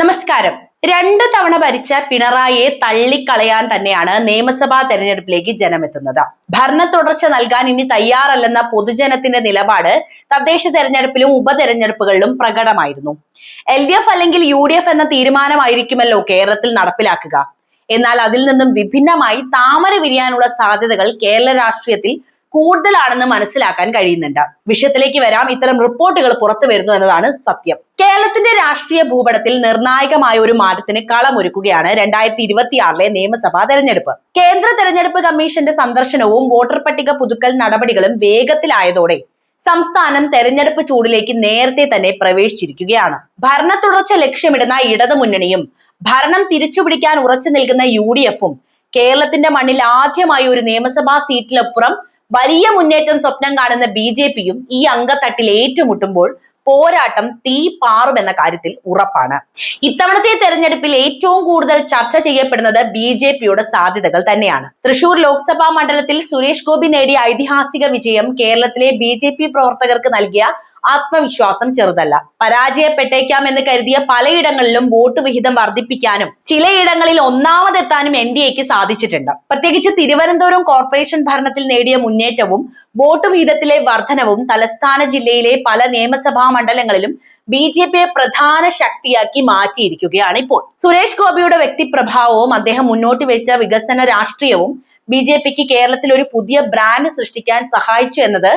നമസ്കാരം. രണ്ട് തവണ ഭരിച്ച പിണറായിയെ തള്ളിക്കളയാൻ തന്നെയാണ് നിയമസഭാ തെരഞ്ഞെടുപ്പിലേക്ക് ജനമെത്തുന്നത്. ഭരണ തുടർച്ച നൽകാൻ ഇനി തയ്യാറല്ലെന്ന പൊതുജനത്തിന്റെ നിലപാട് തദ്ദേശ തെരഞ്ഞെടുപ്പിലും ഉപതെരഞ്ഞെടുപ്പുകളിലും പ്രകടമായിരുന്നു. എൽ ഡി എഫ് അല്ലെങ്കിൽ യു ഡി എഫ് എന്ന തീരുമാനമായിരിക്കുമല്ലോ കേരളത്തിൽ നടപ്പിലാക്കുക. എന്നാൽ അതിൽ നിന്നും വിഭിന്നമായി താമര വിരിയാനുള്ള സാധ്യതകൾ കേരള രാഷ്ട്രീയത്തിൽ കൂടുതലാണെന്ന് മനസ്സിലാക്കാൻ കഴിയുന്നുണ്ട്. വിഷയത്തിലേക്ക് വരാം. ഇത്തരം റിപ്പോർട്ടുകൾ പുറത്തു വരുന്നു എന്നതാണ് സത്യം. കേരളത്തിന്റെ രാഷ്ട്രീയ ഭൂപടത്തിൽ നിർണായകമായ ഒരു മാറ്റത്തിന് കളമൊരുക്കുകയാണ് രണ്ടായിരത്തി ഇരുപത്തിയാറിലെ നിയമസഭാ തെരഞ്ഞെടുപ്പ്. കേന്ദ്ര തെരഞ്ഞെടുപ്പ് കമ്മീഷന്റെ സന്ദർശനവും വോട്ടർ പട്ടിക പുതുക്കൽ നടപടികളും വേഗത്തിലായതോടെ സംസ്ഥാനം തെരഞ്ഞെടുപ്പ് ചൂടിലേക്ക് നേരത്തെ തന്നെ പ്രവേശിച്ചിരിക്കുകയാണ്. ഭരണ തുടർച്ച ലക്ഷ്യമിടുന്ന ഇടതു മുന്നണിയും ഭരണം തിരിച്ചുപിടിക്കാൻ ഉറച്ചു നിൽക്കുന്ന യു ഡി എഫും കേരളത്തിന്റെ മണ്ണിൽ ആദ്യമായി ഒരു നിയമസഭാ സീറ്റിലപ്പുറം വലിയ മുന്നേറ്റം സ്വപ്നം കാണുന്ന ബി ജെ പിയും ഈ അംഗത്തട്ടിൽ ഏറ്റുമുട്ടുമ്പോൾ പോരാട്ടം തീ പാറുമെന്ന കാര്യത്തിൽ ഉറപ്പാണ്. ഇത്തവണത്തെ തെരഞ്ഞെടുപ്പിൽ ഏറ്റവും കൂടുതൽ ചർച്ച ചെയ്യപ്പെടുന്നത് ബി ജെ പിയുടെ സാധ്യതകൾ തന്നെയാണ്. തൃശൂർ ലോക്സഭാ മണ്ഡലത്തിൽ സുരേഷ് ഗോപി നേടിയ ഐതിഹാസിക വിജയം കേരളത്തിലെ ബി ജെ പി പ്രവർത്തകർക്ക് നൽകിയ ആത്മവിശ്വാസം ചെറുതല്ല. പരാജയപ്പെട്ടേക്കാം എന്ന് കരുതിയ പലയിടങ്ങളിലും വോട്ട് വിഹിതം വർദ്ധിപ്പിക്കാനും ചിലയിടങ്ങളിൽ ഒന്നാമതെത്താനും എൻ ഡി എക്ക് സാധിച്ചിട്ടുണ്ട്. പ്രത്യേകിച്ച് തിരുവനന്തപുരം കോർപ്പറേഷൻ ഭരണത്തിൽ നേടിയ മുന്നേറ്റവും വോട്ട് വിഹിതത്തിലെ വർധനവും തലസ്ഥാന ജില്ലയിലെ പല നിയമസഭാ മണ്ഡലങ്ങളിലും ബി ജെ പിയെ പ്രധാന ശക്തിയാക്കി മാറ്റിയിരിക്കുകയാണ് ഇപ്പോൾ. സുരേഷ് ഗോപിയുടെ വ്യക്തിപ്രഭാവവും അദ്ദേഹം മുന്നോട്ട് വെച്ച വികസന രാഷ്ട്രീയവും ബി ജെ പിക്ക് കേരളത്തിൽ ഒരു പുതിയ ബ്രാൻഡ് സൃഷ്ടിക്കാൻ സഹായിച്ചു എന്നത്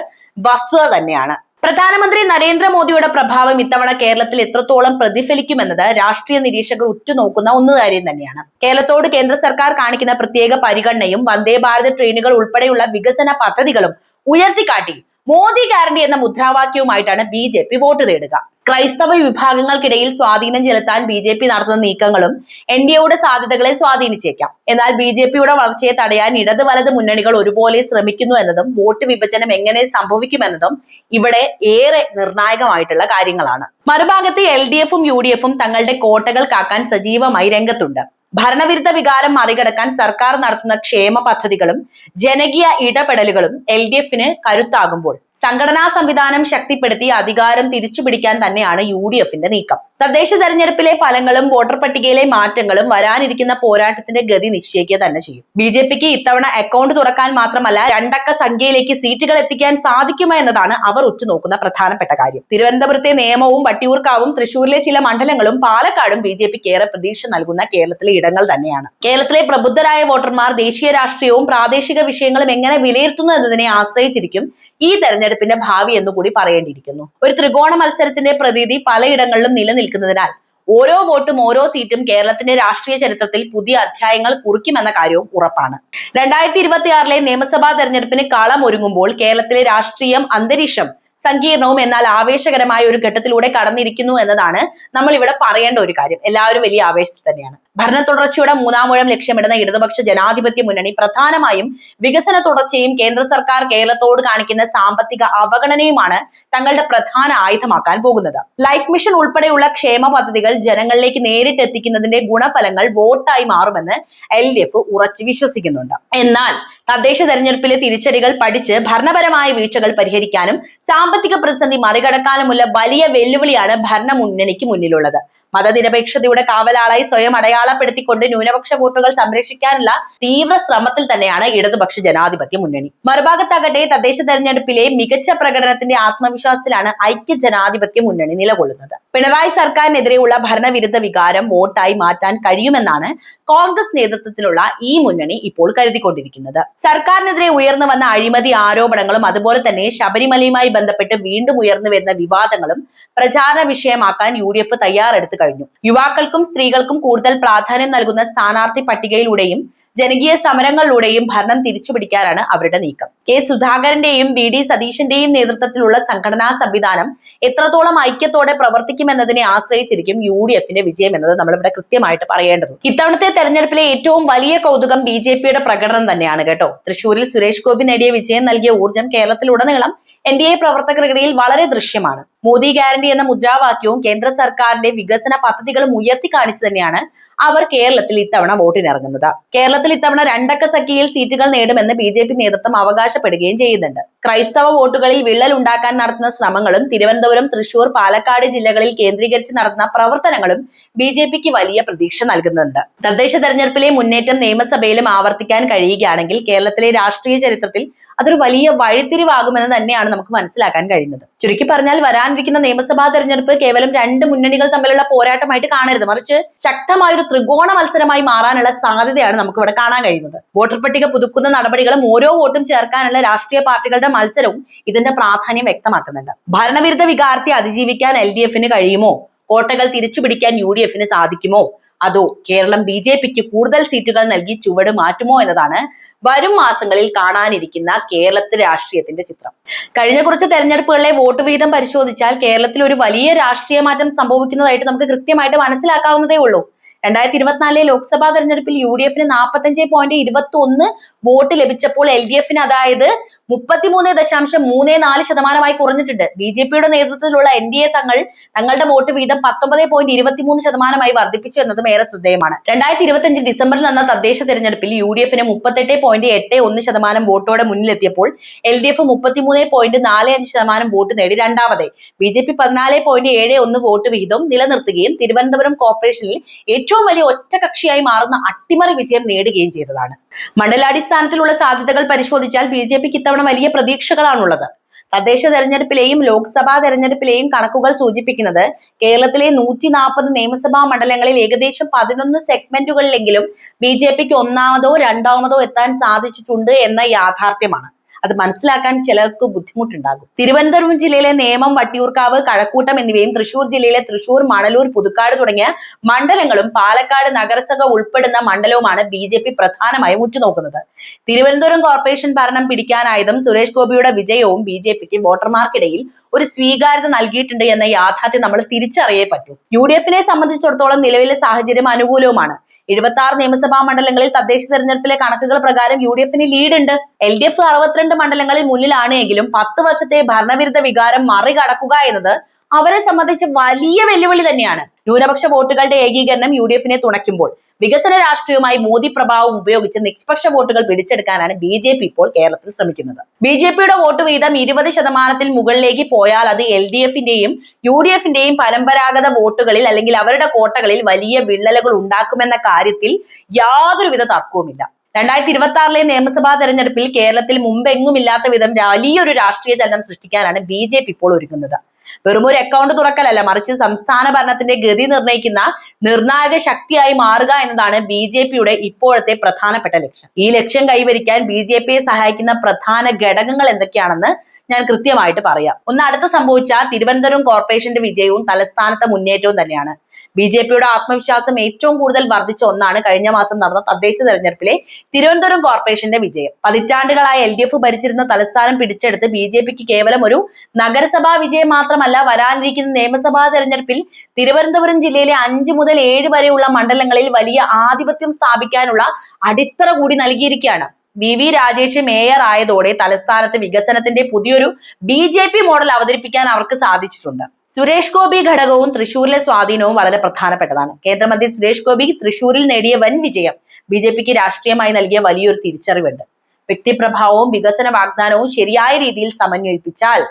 വസ്തുത തന്നെയാണ്. പ്രധാനമന്ത്രി നരേന്ദ്രമോദിയുടെ പ്രഭാവം ഇത്തവണ കേരളത്തിൽ എത്രത്തോളം പ്രതിഫലിക്കുമെന്നത് രാഷ്ട്രീയ നിരീക്ഷകർ ഉറ്റുനോക്കുന്ന ഒന്ന് കാര്യം തന്നെയാണ്. കേരളത്തോട് കേന്ദ്ര സർക്കാർ കാണിക്കുന്ന പ്രത്യേക പരിഗണനയും വന്ദേ ഭാരത് ട്രെയിനുകൾ ഉൾപ്പെടെയുള്ള വികസന പദ്ധതികളും ഉയർത്തിക്കാട്ടി മോദി ഗ്യാരണ്ടി എന്ന മുദ്രാവാക്യവുമായിട്ടാണ് ബി ജെ പി വോട്ട് തേടുക. ക്രൈസ്തവ വിഭാഗങ്ങൾക്കിടയിൽ സ്വാധീനം ചെലുത്താൻ ബി ജെ പി നടത്തുന്ന നീക്കങ്ങളും എൻ ഡി എയുടെ സാധ്യതകളെ സ്വാധീനിച്ചേക്കാം. എന്നാൽ ബി ജെ പിയുടെ വളർച്ചയെ തടയാൻ ഇടത് വലത് മുന്നണികൾ ഒരുപോലെ ശ്രമിക്കുന്നു എന്നതും വോട്ട് വിഭജനം എങ്ങനെ സംഭവിക്കുമെന്നതും ഇവിടെ ഏറെ നിർണായകമായിട്ടുള്ള കാര്യങ്ങളാണ്. മറുഭാഗത്ത് എൽ ഡി എഫും യു ഡി എഫും തങ്ങളുടെ കോട്ടകൾ കാക്കാൻ സജീവമായി രംഗത്തുണ്ട്. ഭരണവിരുദ്ധ വികാരം മറികടക്കാൻ സർക്കാർ നടത്തുന്ന ക്ഷേമ പദ്ധതികളും ജനകീയ ഇടപെടലുകളും എൽ ഡി എഫിന് കരുത്താകുമ്പോൾ സംഘടനാ സംവിധാനം ശക്തിപ്പെടുത്തി അധികാരം തിരിച്ചുപിടിക്കാൻ തന്നെയാണ് യു ഡി എഫിന്റെ നീക്കം. തദ്ദേശ തെരഞ്ഞെടുപ്പിലെ ഫലങ്ങളും വോട്ടർ പട്ടികയിലെ മാറ്റങ്ങളും വരാനിരിക്കുന്ന പോരാട്ടത്തിന്റെ ഗതി നിശ്ചയിക്കുക തന്നെ ചെയ്യും. ബി ജെ പിക്ക് ഇത്തവണ അക്കൗണ്ട് തുറക്കാൻ മാത്രമല്ല രണ്ടക്ക സംഖ്യയിലേക്ക് സീറ്റുകൾ എത്തിക്കാൻ സാധിക്കുമോ എന്നതാണ് അവർ ഉറ്റുനോക്കുന്ന പ്രധാനപ്പെട്ട കാര്യം. തിരുവനന്തപുരത്തെ നിയമവും വട്ടിയൂർക്കാവും തൃശൂരിലെ ചില മണ്ഡലങ്ങളും പാലക്കാടും ബി ജെ പിക്ക് ഏറെ പ്രതീക്ഷ നൽകുന്ന കേരളത്തിലെ ഇടങ്ങൾ തന്നെയാണ്. കേരളത്തിലെ പ്രബുദ്ധരായ വോട്ടർമാർ ദേശീയ രാഷ്ട്രീയവും പ്രാദേശിക വിഷയങ്ങളും എങ്ങനെ വിലയിരുത്തുന്നു എന്നതിനെ ആശ്രയിച്ചിരിക്കും ഈ തെരഞ്ഞെടുപ്പിന്റെ ഭാവി എന്നുകൂടി പറയേണ്ടിയിരിക്കുന്നു. ഒരു ത്രികോണ മത്സരത്തിന്റെ പ്രതീതി പലയിടങ്ങളിലും നിലനിൽക്കുന്നതിനാൽ ഓരോ വോട്ടും ഓരോ സീറ്റും കേരളത്തിന്റെ രാഷ്ട്രീയ ചരിത്രത്തിൽ പുതിയ അധ്യായങ്ങൾ കുറിക്കുമെന്ന കാര്യവും ഉറപ്പാണ്. രണ്ടായിരത്തി ഇരുപത്തിയാറിലെ നിയമസഭാ തെരഞ്ഞെടുപ്പിന് കളം ഒരുങ്ങുമ്പോൾ കേരളത്തിലെ രാഷ്ട്രീയം അന്തരീക്ഷം സങ്കീർണവും എന്നാൽ ആവേശകരമായ ഒരു ഘട്ടത്തിലൂടെ കടന്നിരിക്കുന്നു എന്നതാണ് നമ്മൾ ഇവിടെ പറയേണ്ട ഒരു കാര്യം. എല്ലാവരും വലിയ ആവേശത്തിൽ തന്നെയാണ്. ഭരണ തുടർച്ചയുടെ മൂന്നാം മൂഴം ലക്ഷ്യമിടുന്ന ഇടതുപക്ഷ ജനാധിപത്യ മുന്നണി പ്രധാനമായും വികസന തുടർച്ചയും കേന്ദ്ര സർക്കാർ കേരളത്തോട് കാണിക്കുന്ന സാമ്പത്തിക അവഗണനയുമാണ് തങ്ങളുടെ പ്രധാന ആയുധമാക്കാൻ പോകുന്നത്. ലൈഫ് മിഷൻ ഉൾപ്പെടെയുള്ള ക്ഷേമ പദ്ധതികൾ ജനങ്ങളിലേക്ക് നേരിട്ട് എത്തിക്കുന്നതിന്റെ ഗുണഫലങ്ങൾ വോട്ടായി മാറുമെന്ന് എൽ ഡി എഫ് ഉറച്ചു വിശ്വസിക്കുന്നുണ്ട്. എന്നാൽ തദ്ദേശ തെരഞ്ഞെടുപ്പിലെ തിരിച്ചടികൾ പഠിച്ച് ഭരണപരമായ വീഴ്ചകൾ പരിഹരിക്കാനും സാമ്പത്തിക പ്രതിസന്ധി മറികടക്കാനുമുള്ള വലിയ വെല്ലുവിളിയാണ് ഭരണ മുന്നണിക്ക് മുന്നിലുള്ളത്. മതനിരപേക്ഷതയുടെ കാവലാളായി സ്വയം അടയാളപ്പെടുത്തിക്കൊണ്ട് ന്യൂനപക്ഷ വോട്ടുകൾ സംരക്ഷിക്കാനുള്ള തീവ്ര ശ്രമത്തിൽ തന്നെയാണ് ഇടതുപക്ഷ ജനാധിപത്യ മുന്നണി. മറുഭാഗത്താകട്ടെ തദ്ദേശ തെരഞ്ഞെടുപ്പിലെ മികച്ച പ്രകടനത്തിന്റെ ആത്മവിശ്വാസത്തിലാണ് ഐക്യ ജനാധിപത്യ മുന്നണി നിലകൊള്ളുന്നത്. പിണറായി സർക്കാരിനെതിരെയുള്ള ഭരണവിരുദ്ധ വികാരം വോട്ടായി മാറ്റാൻ കഴിയുമെന്നാണ് കോൺഗ്രസ് നേതൃത്വത്തിലുള്ള ഈ മുന്നണി ഇപ്പോൾ കരുതിക്കൊണ്ടിരിക്കുന്നത്. സർക്കാരിനെതിരെ ഉയർന്നു വന്ന അഴിമതി ആരോപണങ്ങളും അതുപോലെ തന്നെ ശബരിമലയുമായി ബന്ധപ്പെട്ട് വീണ്ടും ഉയർന്നു വരുന്ന വിവാദങ്ങളും പ്രചാരണ വിഷയമാക്കാൻ യു ഡി എഫ് തയ്യാറെടുത്തു കഴിഞ്ഞു. യുവാക്കൾക്കും സ്ത്രീകൾക്കും കൂടുതൽ പ്രാധാന്യം നൽകുന്ന സ്ഥാനാർത്ഥി പട്ടികയിലൂടെയും ജനകീയ സമരങ്ങളിലൂടെയും ഭരണം തിരിച്ചുപിടിക്കാനാണ് അവരുടെ നീക്കം. കെ സുധാകരന്റെയും ബി ഡി സതീശന്റെയും നേതൃത്വത്തിലുള്ള സംഘടനാ സംവിധാനം എത്രത്തോളം ഐക്യത്തോടെ പ്രവർത്തിക്കുമെന്നതിനെ ആശ്രയിച്ചിരിക്കും യു ഡി എഫിന്റെ വിജയം എന്നത് നമ്മളിവിടെ കൃത്യമായിട്ട് പറയേണ്ടത് ഇത്തവണത്തെ തെരഞ്ഞെടുപ്പിലെ ഏറ്റവും വലിയ കൗതുകം ബി ജെ പിയുടെ പ്രകടനം തന്നെയാണ് കേട്ടോ. തൃശൂരിൽ സുരേഷ് ഗോപി നേടിയ വിജയം നൽകിയ ഊർജം കേരളത്തിലുടനീളം എൻ ഡി എ പ്രവർത്തകർക്കിടയിൽ വളരെ ദൃശ്യമാണ്. മോദി ഗ്യാരണ്ടി എന്ന മുദ്രാവാക്യവും കേന്ദ്ര സർക്കാരിന്റെ വികസന പദ്ധതികളും ഉയർത്തി കാണിച്ചു തന്നെയാണ് അവർ കേരളത്തിൽ ഇത്തവണ വോട്ടിനിറങ്ങുന്നത്. കേരളത്തിൽ ഇത്തവണ രണ്ടക്ക സഖ്യയിൽ സീറ്റുകൾ നേടുമെന്ന് ബി ജെ പി നേതൃത്വം അവകാശപ്പെടുകയും ചെയ്യുന്നുണ്ട്. ക്രൈസ്തവ വോട്ടുകളിൽ വിള്ളൽ ഉണ്ടാക്കാൻ നടത്തുന്ന ശ്രമങ്ങളും തിരുവനന്തപുരം തൃശൂർ പാലക്കാട് ജില്ലകളിൽ കേന്ദ്രീകരിച്ച് നടത്തുന്ന പ്രവർത്തനങ്ങളും ബി ജെ പിക്ക് വലിയ പ്രതീക്ഷ നൽകുന്നുണ്ട്. തദ്ദേശ തെരഞ്ഞെടുപ്പിലെ മുന്നേറ്റം നിയമസഭയിലും ആവർത്തിക്കാൻ കഴിയുകയാണെങ്കിൽ കേരളത്തിലെ രാഷ്ട്രീയ ചരിത്രത്തിൽ അതൊരു വലിയ വഴിത്തിരിവാകുമെന്ന് തന്നെയാണ് നമുക്ക് മനസ്സിലാക്കാൻ കഴിയുന്നത്. ചുരുക്കി പറഞ്ഞാൽ വരാനിരിക്കുന്ന നിയമസഭാ തെരഞ്ഞെടുപ്പ് കേവലം രണ്ട് മുന്നണികൾ തമ്മിലുള്ള പോരാട്ടമായിട്ട് കാണരുത്. മറിച്ച് ശക്തമായ ഒരു ത്രികോണ മത്സരമായി മാറാനുള്ള സാധ്യതയാണ് നമുക്ക് ഇവിടെ കാണാൻ കഴിയുന്നത്. വോട്ടർ പട്ടിക പുതുക്കുന്ന നടപടികളും ഓരോ വോട്ടും ചേർക്കാനുള്ള രാഷ്ട്രീയ പാർട്ടികളുടെ മത്സരവും ഇതിന്റെ പ്രാധാന്യം വ്യക്തമാക്കുന്നുണ്ട്. ഭരണവിരുദ്ധ വികാരത്തെ അതിജീവിക്കാൻ എൽ ഡി എഫിന് കഴിയുമോ? കോട്ടകൾ തിരിച്ചുപിടിക്കാൻ യു ഡി എഫിന് സാധിക്കുമോ? അതോ കേരളം ബി ജെ പിക്ക് കൂടുതൽ സീറ്റുകൾ നൽകി ചുവട് മാറ്റുമോ എന്നതാണ് വരും മാസങ്ങളിൽ കാണാനിരിക്കുന്ന കേരളത്തിലെ രാഷ്ട്രീയത്തിന്റെ ചിത്രം. കഴിഞ്ഞ കുറച്ച് തെരഞ്ഞെടുപ്പുകളിലെ വോട്ട് വീതം പരിശോധിച്ചാൽ കേരളത്തിൽ ഒരു വലിയ രാഷ്ട്രീയ മാറ്റം സംഭവിക്കുന്നതായിട്ട് നമുക്ക് കൃത്യമായിട്ട് മനസ്സിലാക്കാവുന്നതേ ഉള്ളൂ. രണ്ടായിരത്തി ഇരുപത്തിനാലിലെ ലോക്സഭാ തെരഞ്ഞെടുപ്പിൽ യു ഡി എഫിന് നാൽപ്പത്തഞ്ച് പോയിന്റ് ഇരുപത്തി ഒന്ന് വോട്ട് ലഭിച്ചപ്പോൾ എൽ ഡി എഫിന് അതായത് മുപ്പത്തിമൂന്ന് ദശാംശം മൂന്ന് നാല് ശതമാനമായി കുറഞ്ഞിട്ടുണ്ട്. ബി ജെ പിയുടെ നേതൃത്വത്തിലുള്ള എൻ ഡി എ തങ്ങൾ തങ്ങളുടെ വോട്ട് വീതം പത്തൊമ്പത് പോയിന്റ് ഇരുപത്തിമൂന്ന് ശതമാനമായി വർദ്ധിപ്പിച്ചു എന്നതും ഏറെ ശ്രദ്ധേയമാണ്. രണ്ടായിരത്തി ഇരുപത്തിയഞ്ച് ഡിസംബറിൽ നടന്ന തദ്ദേശ തെരഞ്ഞെടുപ്പിൽ യു ഡി എഫിന് മുപ്പത്തെട്ട് പോയിന്റ് എട്ട് ഒന്ന് ശതമാനം വോട്ടോടെ മുന്നിലെത്തിയപ്പോൾ എൽ ഡി എഫ് മുപ്പത്തിമൂന്ന് പോയിന്റ് നാല് അഞ്ച് ശതമാനം വോട്ട് നേടി രണ്ടാമത് ബി ജെ പി പതിനാല് പോയിന്റ് ഏഴ് ഒന്ന് വോട്ട് വീതം നിലനിർത്തുകയും തിരുവനന്തപുരം കോർപ്പറേഷനിൽ ഏറ്റവും വലിയ ഒറ്റകക്ഷിയായി മാറുന്ന അട്ടിമറി വിജയം നേടുകയും ചെയ്തതാണ്. മണ്ഡലാടിസ്ഥാനത്തിലുള്ള സാധ്യതകൾ പരിശോധിച്ചാൽ ബി ജെ പിക്ക് ഇത്തവണ വലിയ പ്രതീക്ഷകളാണുള്ളത്. തദ്ദേശ തെരഞ്ഞെടുപ്പിലെയും ലോക്സഭാ തെരഞ്ഞെടുപ്പിലെയും കണക്കുകൾ സൂചിപ്പിക്കുന്നത് കേരളത്തിലെ നൂറ്റി നാൽപ്പത് നിയമസഭാ മണ്ഡലങ്ങളിൽ ഏകദേശം പതിനൊന്ന് സെഗ്മെന്റുകളിലെങ്കിലും ബി ജെ പിക്ക് ഒന്നാമതോ രണ്ടാമതോ എത്താൻ സാധിച്ചിട്ടുണ്ട് എന്ന യാഥാർത്ഥ്യമാണ്. അത് മനസ്സിലാക്കാൻ ചിലർക്ക് ബുദ്ധിമുട്ടുണ്ടാകും. തിരുവനന്തപുരം ജില്ലയിലെ നേമം വട്ടിയൂർക്കാവ് കഴക്കൂട്ടം എന്നിവയും തൃശൂർ ജില്ലയിലെ തൃശൂർ മണലൂർ പുതുക്കാട് തുടങ്ങിയ മണ്ഡലങ്ങളും പാലക്കാട് നഗരസഭ ഉൾപ്പെടുന്ന മണ്ഡലവുമാണ് ബി ജെ പി പ്രധാനമായും ഉറ്റുനോക്കുന്നത്. തിരുവനന്തപുരം കോർപ്പറേഷൻ ഭരണം പിടിക്കാനായതും സുരേഷ് ഗോപിയുടെ വിജയവും ബി ജെ പിക്ക് വോട്ടർമാർക്കിടയിൽ ഒരു സ്വീകാര്യത നൽകിയിട്ടുണ്ട് എന്ന യാഥാർത്ഥ്യം നമ്മൾ തിരിച്ചറിയേ പറ്റൂ. യു ഡി എഫിനെ സംബന്ധിച്ചിടത്തോളം നിലവിലെ സാഹചര്യം അനുകൂലവുമാണ്. എഴുപത്തി ആറ് നിയമസഭാ മണ്ഡലങ്ങളിൽ തദ്ദേശ തെരഞ്ഞെടുപ്പിലെ കണക്കുകൾ പ്രകാരം യു ഡി എഫിന് ലീഡ് ഉണ്ട് എൽ ഡി എഫ് അറുപത്തിരണ്ട് മണ്ഡലങ്ങളിൽ മുന്നിലാണ് എങ്കിലും പത്ത് വർഷത്തെ ഭരണവിരുദ്ധ വികാരം മറികടക്കുക എന്നത് അവരെ സംബന്ധിച്ച് വലിയ വെല്ലുവിളി തന്നെയാണ്. ന്യൂനപക്ഷ വോട്ടുകളുടെ ഏകീകരണം യു ഡി എഫിനെ തുണയ്ക്കുമ്പോൾ വികസന രാഷ്ട്രീയവുമായി മോദി പ്രഭാവം ഉപയോഗിച്ച് നിഷ്പക്ഷ വോട്ടുകൾ പിടിച്ചെടുക്കാനാണ് ബി ജെ പി ഇപ്പോൾ കേരളത്തിൽ ശ്രമിക്കുന്നത്. ബി ജെ പിയുടെ വോട്ട് വീതം ഇരുപത് ശതമാനത്തിൽ മുകളിലേക്ക് പോയാൽ അത് എൽ ഡി എഫിന്റെയും യു ഡി എഫിന്റെയും പരമ്പരാഗത വോട്ടുകളിൽ അല്ലെങ്കിൽ അവരുടെ കോട്ടകളിൽ വലിയ വിള്ളലുകൾ ഉണ്ടാക്കുമെന്ന കാര്യത്തിൽ യാതൊരുവിധ തർക്കവുമില്ല. രണ്ടായിരത്തി ഇരുപത്തി ആറിലെ നിയമസഭാ തെരഞ്ഞെടുപ്പിൽ കേരളത്തിൽ മുമ്പെങ്ങുമില്ലാത്ത വിധം വലിയൊരു രാഷ്ട്രീയ ചലനം സൃഷ്ടിക്കാനാണ് ബി ജെ പി ഇപ്പോൾ ഒരുങ്ങുന്നത്. വെറും ഒരു അക്കൗണ്ട് തുറക്കലല്ല മറിച്ച് സംസ്ഥാന ഭരണത്തിന്റെ ഗതി നിർണയിക്കുന്ന നിർണായക ശക്തിയായി മാറുക എന്നതാണ് ബി ജെ പിയുടെ ഇപ്പോഴത്തെ പ്രധാനപ്പെട്ട ലക്ഷ്യം. ഈ ലക്ഷ്യം കൈവരിക്കാൻ ബി ജെ പിയെ സഹായിക്കുന്ന പ്രധാന ഘടകങ്ങൾ എന്തൊക്കെയാണെന്ന് ഞാൻ കൃത്യമായിട്ട് പറയാം. ഒന്ന് അടുത്ത് സംഭവിച്ച തിരുവനന്തപുരം കോർപ്പറേഷന്റെ വിജയവും തലസ്ഥാനത്തെ മുന്നേറ്റവും തന്നെയാണ്. ബി ജെ പിയുടെ ആത്മവിശ്വാസം ഏറ്റവും കൂടുതൽ വർദ്ധിച്ച ഒന്നാണ് കഴിഞ്ഞ മാസം നടന്ന തദ്ദേശ തെരഞ്ഞെടുപ്പിലെ തിരുവനന്തപുരം കോർപ്പറേഷന്റെ വിജയം. പതിറ്റാണ്ടുകളായി എൽ ഡി എഫ് ഭരിച്ചിരുന്ന തലസ്ഥാനം പിടിച്ചെടുത്ത് ബി ജെ പിക്ക് കേവലം ഒരു നഗരസഭാ വിജയം മാത്രമല്ല വരാനിരിക്കുന്ന നിയമസഭാ തെരഞ്ഞെടുപ്പിൽ തിരുവനന്തപുരം ജില്ലയിലെ അഞ്ച് മുതൽ ഏഴ് വരെയുള്ള മണ്ഡലങ്ങളിൽ വലിയ ആധിപത്യം സ്ഥാപിക്കാനുള്ള അടിത്തറ കൂടി നൽകിയിരിക്കുകയാണ്. വി വി രാജേഷ് മേയർ ആയതോടെ തലസ്ഥാനത്ത് വികസനത്തിന്റെ പുതിയൊരു ബി ജെ പി മോഡൽ അവതരിപ്പിക്കാൻ അവർക്ക് സാധിച്ചിട്ടുണ്ട്. സുരേഷ് ഗോപി ഘടകവും തൃശൂരിലെ സ്വാധീനവും വളരെ പ്രധാനപ്പെട്ടതാണ്. കേന്ദ്രമന്ത്രി സുരേഷ് ഗോപി തൃശൂരിൽ നേടിയ വൻ വിജയം ബി ജെ പിക്ക് രാഷ്ട്രീയമായി നൽകിയ വലിയൊരു തിരിച്ചറിവുണ്ട്. വ്യക്തിപ്രഭാവവും വികസന വാഗ്ദാനവും ശരിയായ രീതിയിൽ സമന്വയിപ്പിച്ചാൽ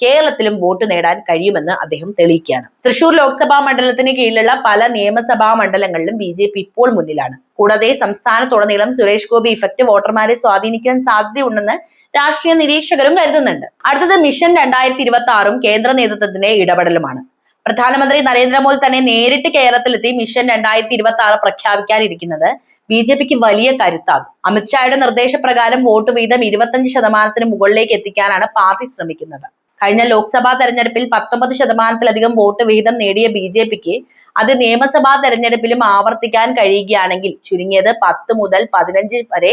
കേരളത്തിലും വോട്ട് നേടാൻ കഴിയുമെന്ന് അദ്ദേഹം തെളിയിക്കുകയാണ്. തൃശൂർ ലോക്സഭാ മണ്ഡലത്തിന് കീഴിലുള്ള പല നിയമസഭാ മണ്ഡലങ്ങളിലും ബി ജെ പി ഇപ്പോൾ മുന്നിലാണ്. കൂടാതെ സംസ്ഥാനത്തുടനീളം സുരേഷ് ഗോപി ഇഫക്റ്റ് വോട്ടർമാരെ സ്വാധീനിക്കാൻ സാധ്യതയുണ്ടെന്ന് രാഷ്ട്രീയ നിരീക്ഷകരും കരുതുന്നുണ്ട്. അടുത്തത് മിഷൻ രണ്ടായിരത്തി ഇരുപത്തി ആറും കേന്ദ്ര നേതൃത്വത്തിന്റെ ഇടപെടലുമാണ്. പ്രധാനമന്ത്രി നരേന്ദ്രമോദി തന്നെ നേരിട്ട് കേരളത്തിലെത്തി മിഷൻ രണ്ടായിരത്തി ഇരുപത്തി ആറ് പ്രഖ്യാപിക്കാനിരിക്കുന്നത് ബി ജെ പിക്ക് വലിയ കരുത്താകും. അമിത്ഷായുടെ നിർദ്ദേശപ്രകാരം വോട്ട് വീതം ഇരുപത്തഞ്ച് ശതമാനത്തിന് മുകളിലേക്ക് എത്തിക്കാനാണ് പാർട്ടി ശ്രമിക്കുന്നത്. കഴിഞ്ഞ ലോക്സഭാ തെരഞ്ഞെടുപ്പിൽ പത്തൊമ്പത് ശതമാനത്തിലധികം വോട്ട് വിഹിതം നേടിയ ബി ജെ പിക്ക് അത് നിയമസഭാ തെരഞ്ഞെടുപ്പിലും ആവർത്തിക്കാൻ കഴിയുകയാണെങ്കിൽ ചുരുങ്ങിയത് പത്ത് മുതൽ പതിനഞ്ച് വരെ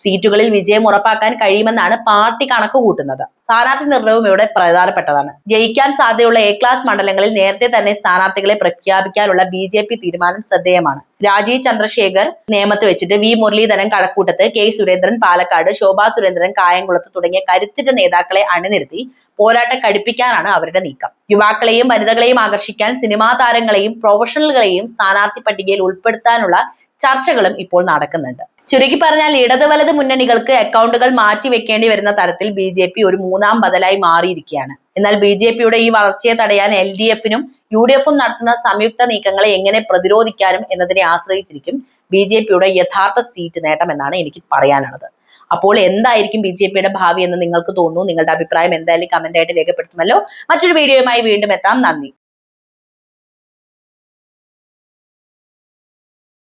സീറ്റുകളിൽ വിജയം ഉറപ്പാക്കാൻ കഴിയുമെന്നാണ് പാർട്ടി കണക്ക് കൂട്ടുന്നത്. സ്ഥാനാർത്ഥി നിർണയവും ഇവിടെ പ്രധാനപ്പെട്ടതാണ്. ജയിക്കാൻ സാധ്യതയുള്ള എ ക്ലാസ് മണ്ഡലങ്ങളിൽ നേരത്തെ തന്നെ സ്ഥാനാർത്ഥികളെ പ്രഖ്യാപിക്കാനുള്ള ബി ജെ പി തീരുമാനം ശ്രദ്ധേയമാണ്. രാജീവ് ചന്ദ്രശേഖർ നേമത്ത് വെച്ചിട്ട് വി മുരളീധരൻ കഴക്കൂട്ടത്ത് കെ സുരേന്ദ്രൻ പാലക്കാട് ശോഭാ സുരേന്ദ്രൻ കായംകുളത്ത് തുടങ്ങിയ കരുത്തിട്ട നേതാക്കളെ അണിനിരത്തി പോരാട്ടം കടുപ്പിക്കാനാണ് അവരുടെ നീക്കം. യുവാക്കളെയും വനിതകളെയും ആകർഷിക്കാൻ സിനിമാ താരങ്ങളെയും പ്രൊഫഷണലുകളെയും സ്ഥാനാർത്ഥി പട്ടികയിൽ ഉൾപ്പെടുത്താനുള്ള ചർച്ചകളും ഇപ്പോൾ നടക്കുന്നുണ്ട്. ചുരുക്കി പറഞ്ഞാൽ ഇടത് വലത് മുന്നണികൾക്ക് അക്കൗണ്ടുകൾ മാറ്റി മാറ്റിവെക്കേണ്ടി വരുന്ന തരത്തിൽ ബി ജെ പി ഒരു മൂന്നാം ബദലായി മാറിയിരിക്കുകയാണ്. എന്നാൽ ബി ജെ പിയുടെ ഈ വളർച്ചയെ തടയാൻ എൽ ഡി എഫിനും യു ഡി എഫും നടത്തുന്ന സംയുക്ത നീക്കങ്ങളെ എങ്ങനെ പ്രതിരോധിക്കാനും എന്നതിനെ ആശ്രയിച്ചിരിക്കും ബി ജെ പിയുടെ യഥാർത്ഥ സീറ്റ് നേട്ടം എന്നാണ് എനിക്ക് പറയാനുള്ളത്. അപ്പോൾ എന്തായിരിക്കും ബി ജെ പിയുടെ ഭാവി എന്ന് നിങ്ങൾക്ക് തോന്നുന്നു? നിങ്ങളുടെ അഭിപ്രായം എന്തായാലും കമന്റ് ആയിട്ട് രേഖപ്പെടുത്തുമല്ലോ. മറ്റൊരു വീഡിയോയുമായി വീണ്ടും എത്താം. നന്ദി.